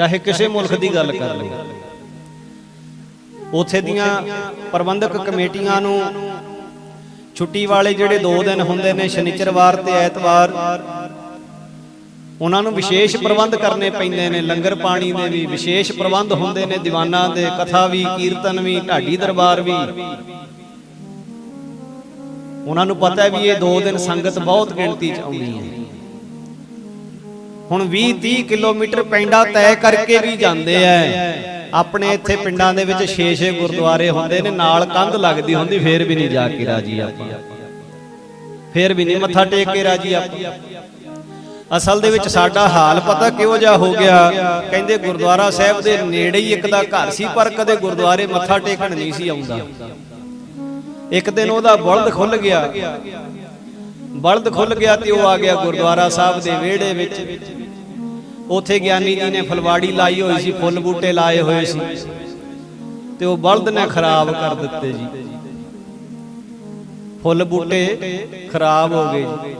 ਚਾਹੇ ਕਿਸੇ ਮੁਲਕ ਦੀ ਗੱਲ ਕਰ ਲਓ ਉਥੇ ਦੀਆਂ ਪ੍ਰਬੰਧਕ ਕਮੇਟੀਆਂ ਨੂੰ ਛੁੱਟੀ ਵਾਲੇ ਜਿਹੜੇ 2 ਦਿਨ ਹੁੰਦੇ ਨੇ ਸ਼ਨੀਚਰਵਾਰ ਤੇ ਐਤਵਾਰ ਉਹਨਾਂ ਨੂੰ ਵਿਸ਼ੇਸ਼ ਪ੍ਰਬੰਧ ਕਰਨੇ ਪੈਂਦੇ ਨੇ ਲੰਗਰ ਪਾਣੀ ਦੇ ਵੀ ਵਿਸ਼ੇਸ਼ ਪ੍ਰਬੰਧ ਹੁੰਦੇ ਨੇ ਦੀਵਾਨਾਂ ਦੇ ਕਥਾ ਵੀ ਕੀਰਤਨ ਵੀ ਢਾਡੀ ਦਰਬਾਰ ਵੀ। ਉਹਨਾਂ ਨੂੰ ਪਤਾ ਹੈ ਵੀ ਇਹ 2 ਦਿਨ ਸੰਗਤ ਬਹੁਤ ਗਿਣਤੀ 'ਚ ਆਉਣੀ ਹੈ। ਹੁਣ 20 30 ਕਿਲੋਮੀਟਰ ਪੈਂਡਾ ਤੈਅ ਕਰਕੇ ਵੀ ਜਾਂਦੇ ਐ। ਆਪਣੇ ਇੱਥੇ ਪਿੰਡਾਂ ਦੇ ਵਿੱਚ 6-6 ਗੁਰਦੁਆਰੇ ਹੁੰਦੇ ਨੇ ਨਾਲ ਕੰਧ ਲੱਗਦੀ ਹੁੰਦੀ ਫੇਰ ਵੀ ਨਹੀਂ ਜਾ ਕੇ ਰਾਜੀ ਆਪਾਂ। ਫੇਰ ਵੀ ਨਹੀਂ ਮੱਥਾ ਟੇਕ ਕੇ ਰਾਜੀ ਆਪਾਂ। ਅਸਲ ਦੇ ਵਿੱਚ ਸਾਡਾ ਹਾਲ ਪਤਾ ਕਿਹੋ ਜਿਹਾ ਹੋ ਗਿਆ? ਕਹਿੰਦੇ ਗੁਰਦੁਆਰਾ ਸਾਹਿਬ ਦੇ ਨੇੜੇ ਹੀ ਇੱਕ ਦਾ ਘਰ ਸੀ ਪਰ ਕਦੇ ਗੁਰਦੁਆਰੇ ਮੱਥਾ ਟੇਕਣ ਨਹੀਂ ਸੀ ਆਉਂਦਾ। ਇੱਕ ਦਿਨ ਉਹਦਾ ਬਲਦ ਖੁੱਲ ਗਿਆ। ਬਲਦ ਖੁੱਲ ਗਿਆ ਤੇ ਉਹ ਆ ਗਿਆ ਗੁਰਦੁਆਰਾ ਸਾਹਿਬ ਦੇ ਵਿਹੜੇ ਵਿੱਚ ਉਥੇ ਗਿਆਨੀ ਜੀ ਨੇ ਫਲਵਾੜੀ ਲਾਈ ਹੋਈ ਸੀ, ਫੁੱਲ ਬੂਟੇ ਲਾਏ ਹੋਏ ਸੀ। ਤੇ ਉਹ ਬਲਦ ਨੇ ਖਰਾਬ ਕਰ ਦਿੱਤੇ ਜੀ। ਫੁੱਲ ਬੂਟੇ ਖਰਾਬ ਹੋ ਗਏ ਜੀ।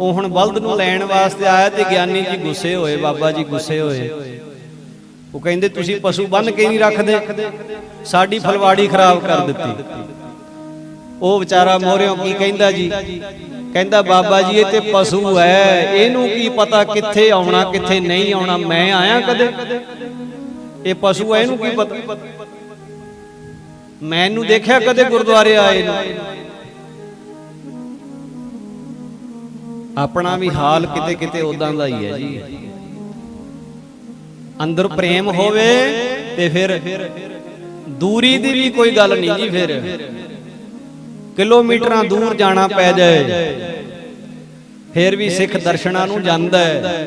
ਉਹ ਹੁਣ ਬਲਦ ਨੂੰ ਲੈਣ ਵਾਸਤੇ ਆਇਆ ਤੇ ਗਿਆਨੀ ਜੀ ਗੁੱਸੇ ਹੋਏ, ਬਾਬਾ ਜੀ ਗੁੱਸੇ ਹੋਏ। ਉਹ ਕਹਿੰਦੇ, ਤੁਸੀਂ ਪਸ਼ੂ ਬੰਨ ਕੇ ਨਹੀਂ ਰੱਖਦੇ। ਸਾਡੀ ਫਲਵਾੜੀ ਖਰਾਬ ਕਰ ਦਿੱਤੀ। ਉਹ ਵਿਚਾਰਾ ਮੋਹਰਿਓ ਕੀ ਕਹਿੰਦਾ ਜੀ? ਕਹਿੰਦਾ ਬਾਬਾ ਜੀ, ਇਹ ਤੇ ਪਸ਼ੂ ਹੈ। ਇਹਨੂੰ ਕੀ ਪਤਾ ਕਿੱਥੇ ਆਉਣਾ, ਕਿੱਥੇ ਨਹੀਂ ਆਉਣਾ, ਮੈਂ ਆਇਆ ਕਦੇ? ਇਹ ਪਸ਼ੂ ਹੈ, ਇਹਨੂੰ ਕੀ ਪਤਾ? ਮੈਨੂੰ ਦੇਖਿਆ ਕਦੇ ਗੁਰਦੁਆਰੇ ਆਏ ਨੂੰ? ਆਪਣਾ ਵੀ ਹਾਲ ਕਿਤੇ ਕਿਤੇ ਉਦਾਂ ਦਾ ਹੀ ਹੈ ਜੀ। ਅੰਦਰ ਪ੍ਰੇਮ ਹੋਵੇ ਤੇ ਫਿਰ ਦੂਰੀ ਦੀ ਵੀ ਕੋਈ ਗੱਲ ਨਹੀਂ ਜੀ ਫਿਰ। ਕਿਲੋਮੀਟਰਾਂ ਦੂਰ ਜਾਣਾ ਪੈ ਜਾਏ। ਫਿਰ ਵੀ ਸਿੱਖ ਦਰਸ਼ਨਾਂ ਨੂੰ ਜਾਂਦਾ ਹੈ।